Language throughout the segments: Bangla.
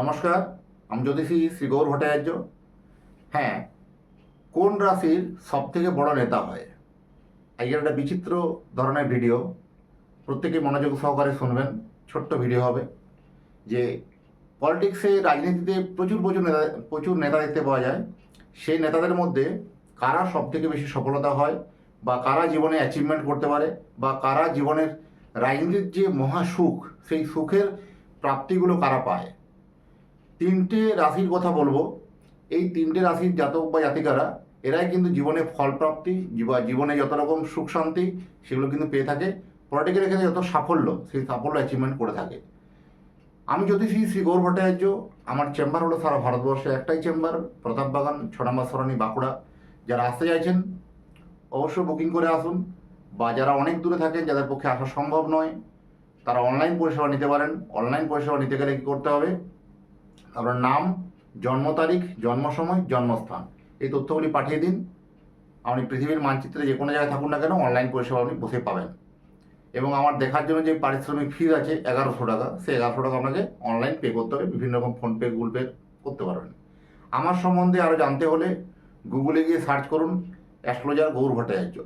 নমস্কার, আমি জ্যোতিষী শ্রী গৌর ভট্টাচার্য। হ্যাঁ কোন রাশির সব থেকে বড় নেতা হয়? আজকের একটা বিচিত্র ধরনের ভিডিও, প্রত্যেকে মনোযোগ সহকারে শুনবেন, ছোট্ট ভিডিও হবে, যে পলিটিক্সে, রাজনীতিতে প্রচুর প্রচুর নেতা প্রচুর নেতা দেখতে পাওয়া যায়। সেই নেতাদের মধ্যে কারা সব থেকে বেশি সফলতা হয় বা কারা জীবনে অ্যাচিভমেন্ট করতে পারে বা কারা জীবনের রাজনীতির যে মহা সুখ, সেই সুখের প্রাপ্তিগুলো কারা পায়? তিনটে রাশির কথা বলব। এই তিনটে রাশির জাতক বা জাতিকারা, এরাই কিন্তু জীবনে ফলপ্রাপ্তি জীবনে যত রকম সুখ শান্তি সেগুলো কিন্তু পেয়ে থাকে। পলিটিক্যাল ক্ষেত্রে যত সাফল্য, সেই সাফল্য অ্যাচিভমেন্ট করে থাকে। আমি জ্যোতিষী শ্রী গৌর ভট্টাচার্য, আমার চেম্বার হলো সারা ভারতবর্ষে একটাই চেম্বার প্রতাপবাগান ছ নম্বর সরণি বাঁকুড়া। যারা আসতে চাইছেন অবশ্যই বুকিং করে আসুন বা যারা অনেক দূরে থাকেন, যাদের পক্ষে আসা সম্ভব নয়, তারা অনলাইন পরিষেবা নিতে পারেন। অনলাইন পরিষেবা নিতে গেলে কী করতে হবে? আপনার নাম, জন্ম তারিখ, জন্ম সময়, জন্মস্থান। এই তথ্যগুলি পাঠিয়ে দিন। আপনি পৃথিবীর মানচিত্রে যে কোনো জায়গায় থাকুন না কেন অনলাইন পরিষেবা আপনি বসে পাবেন। এবং আমার দেখার জন্য যে পারিশ্রমিক ফিজ আছে, এগারোশো টাকা, সেই এগারোশো টাকা আপনাকে অনলাইন পে করতে হবে। বিভিন্ন রকম ফোনপে গুগল পে করতে পারবেন। আমার সম্বন্ধে আরও জানতে হলে গুগলে গিয়ে সার্চ করুন অ্যাস্ট্রোলজার গৌর ভট্টাচার্য।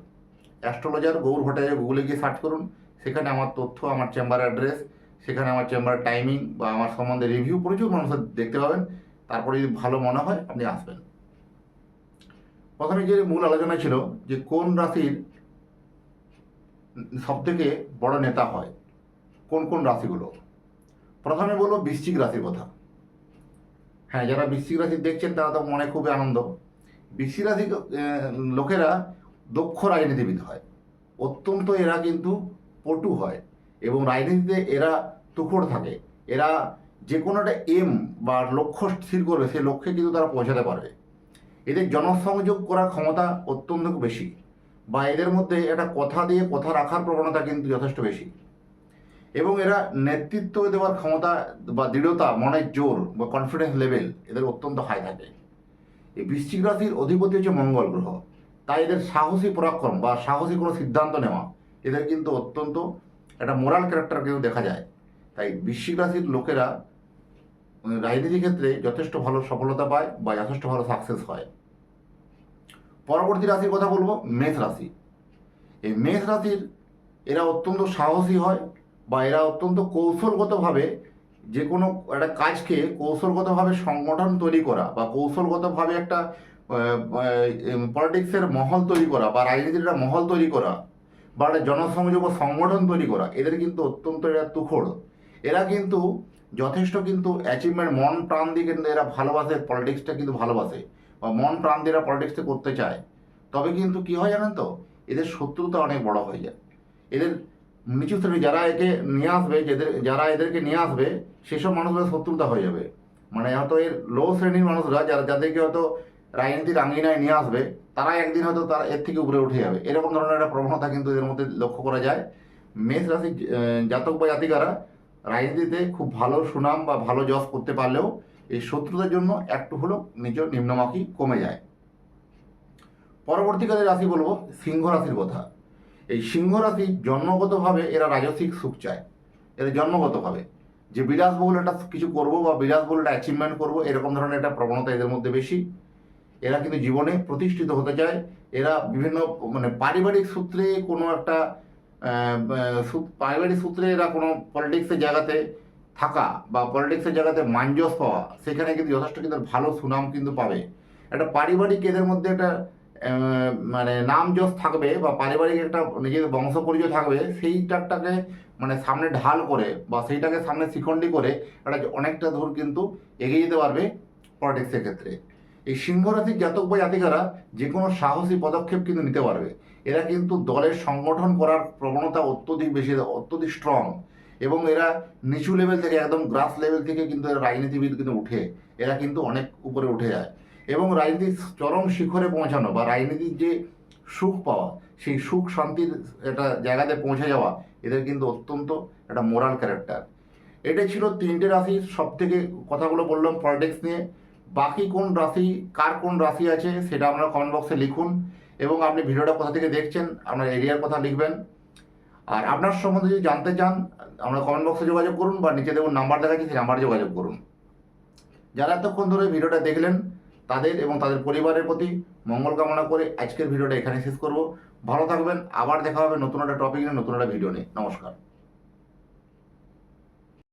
অ্যাস্ট্রোলজার গৌর ভট্টাচার্য গুগলে গিয়ে সার্চ করুন। সেখানে আমার তথ্য, আমার চেম্বার অ্যাড্রেস সেখানে আমার চেম্বার টাইমিং বা আমার সম্বন্ধে রিভিউ প্রচুর মানুষের দেখতে পাবেন। তারপরে যদি ভালো মনে হয়, আপনি আসবেন। প্রথমে যে মূল আলোচনা ছিল যে কোন রাশির সব থেকে বড় নেতা হয়, কোন কোন রাশিগুলো? প্রথমে বলব বৃশ্চিক রাশির কথা। হ্যাঁ যারা বৃশ্চিক রাশি দেখছেন তারা তো মনে খুবই আনন্দ। বৃশ্চিক রাশি লোকেরা দক্ষ রাজনীতিবিদ হয়। অত্যন্ত এরা কিন্তু পটু হয়। এবং রাজনীতিতে এরা তুখোড় থাকে। এরা যে কোনো একটা এম বা লক্ষ্য স্থির করবে, সেই লক্ষ্যে কিন্তু তারা পৌঁছাতে পারবে। এদের জনসংযোগ করার ক্ষমতা অত্যন্ত বেশি বা এদের মধ্যে একটা কথা দিয়ে কথা রাখার প্রবণতা কিন্তু যথেষ্ট বেশি। এবং এরা নেতৃত্ব দেওয়ার ক্ষমতা বা দৃঢ়তা, মনের জোর বা কনফিডেন্স লেভেল এদের অত্যন্ত হাই থাকে। এই বৃশ্চিক রাশির অধিপতি হচ্ছে মঙ্গল গ্রহ। তাই এদের সাহসী পরাক্রম বা সাহসী কোনো সিদ্ধান্ত নেওয়া এদের কিন্তু অত্যন্ত একটা মোরাল ক্যারেক্টার কিন্তু দেখা যায়। তাই বৃশ্চিক রাশির লোকেরা রাজনীতি ক্ষেত্রে যথেষ্ট ভালো সফলতা পায় বা যথেষ্ট ভালো সাকসেস হয়। পরবর্তী রাশির কথা বলব, মেষ রাশি। এই মেষ রাশির এরা অত্যন্ত সাহসী হয় বা এরা অত্যন্ত কৌশলগতভাবে যে কোনো একটা কাজকে কৌশলগতভাবে সংগঠন তৈরি করা বা কৌশলগতভাবে একটা পলিটিক্সের মহল তৈরি করা বা রাজনীতির একটা মহল তৈরি করা বা একটা জনসংযোগ সংগঠন তৈরি করা, এদের কিন্তু অত্যন্ত এরা তুখোড়। এরা কিন্তু যথেষ্ট কিন্তু অ্যাচিভমেন্ট মন প্রাণ দিয়ে কিন্তু এরা ভালোবাসে পলিটিক্সটা কিন্তু ভালোবাসে বা মন প্রাণ দিয়ে এরা পলিটিক্সটা করতে চায়। তবে কিন্তু কি হয় জানেন তো? এদের শত্রুতা অনেক বড় হয়ে যায়। এদের নিচু শ্রেণি যারা একে নিয়ে আসবে, যাদের, যারা এদেরকে নিয়ে আসবে, সেসব মানুষরা শত্রুতা হয়ে যাবে। মানে হয়তো এর লো শ্রেণির মানুষরা, যারা, যাদেরকে হয়তো রাজনীতির আঙ্গিনায় নিয়ে আসবে তারা একদিন হয়তো তারা এর থেকে উপরে উঠে যাবে। এরকম ধরনের একটা প্রবণতা কিন্তু এদের মধ্যে লক্ষ্য করা যায়। মেষ রাশির জাতক বা জাতিকারা রাজনীতিতে খুব ভালো সুনাম বা ভালো যশ করতে পারলেও এই শত্রুতার জন্য একটু হলেও নিজের নিম্নমাখি কমে যায়। পরবর্তীকালে রাশি বলব সিংহ রাশির কথা। এই সিংহ রাশি জন্মগতভাবে এরা রাজসিক সুখ চায়। এরা জন্মগতভাবে। যে বিলাসবহুল একটা কিছু করব বা বিলাসবহুল একটা অ্যাচিভমেন্ট করব, এরকম ধরনের একটা প্রবণতা এদের মধ্যে বেশি। এরা কিন্তু জীবনে প্রতিষ্ঠিত হতে চায়। এরা বিভিন্ন মানে পারিবারিক সূত্রে কোনো একটা পারিবারিক সূত্রে এরা কোনো পলিটিক্সের জায়গাতে থাকা বা পলিটিক্সের জায়গাতে মাঞ্জস পাওয়া, সেখানে কিন্তু যথেষ্ট কিন্তু ভালো সুনাম কিন্তু পাবে। একটা পারিবারিক এদের মধ্যে একটা মানে নাম যশ থাকবে বা পারিবারিক একটা নিজেদের বংশ পরিচয় থাকবে সেইটাকে মানে সামনে ঢাল করে বা সেইটাকে সামনে শিখণ্ডি করে একটা অনেকটা দূর কিন্তু এগিয়ে যেতে পারবে পলিটিক্সের ক্ষেত্রে। এই সিংহ রাশির জাতক বা জাতিকারা যে কোনো সাহসী পদক্ষেপ কিন্তু নিতে পারবে। এরা কিন্তু দলের সংগঠন করার প্রবণতা অত্যধিক বেশি, অত্যধিক স্ট্রং এবং এরা নিচু লেভেল থেকে একদম গ্রাস লেভেল থেকে কিন্তু এরা রাজনীতিবিদ কিন্তু উঠে। এরা কিন্তু অনেক উপরে উঠে যায়। এবং রাজনীতির চরম শিখরে পৌঁছানো বা রাজনীতির যে সুখ পাওয়া, সেই সুখ, শান্তির একটা জায়গাতে পৌঁছে যাওয়া, এদের কিন্তু অত্যন্ত একটা মোরাল ক্যারেক্টার এটা ছিল তিনটে রাশির সব থেকে কথাগুলো বললাম পলিটিক্স নিয়ে। বাকি কোন রাশি, কার কোন রাশি আছে সেটা আপনারা কমেন্ট বক্সে লিখুন এবং আপনি ভিডিওটা কোথা থেকে দেখছেন, আপনার এরিয়ার কথা লিখবেন। আর আপনার সম্বন্ধে যদি জানতে চান, আমরা কমেন্ট বক্সে যোগাযোগ করুন বা নিচে দেখুন নাম্বার দেখাচ্ছি, সেই নাম্বারে যোগাযোগ করুন। যারা এতক্ষণ ধরে ভিডিওটা দেখলেন, তাদের এবং তাদের পরিবারের প্রতি মঙ্গল কামনা করে আজকের ভিডিওটা এখানে শেষ করব। ভালো থাকবেন, আবার দেখা হবে নতুন একটা টপিক নিয়ে, নতুন একটা ভিডিও নিয়ে। নমস্কার।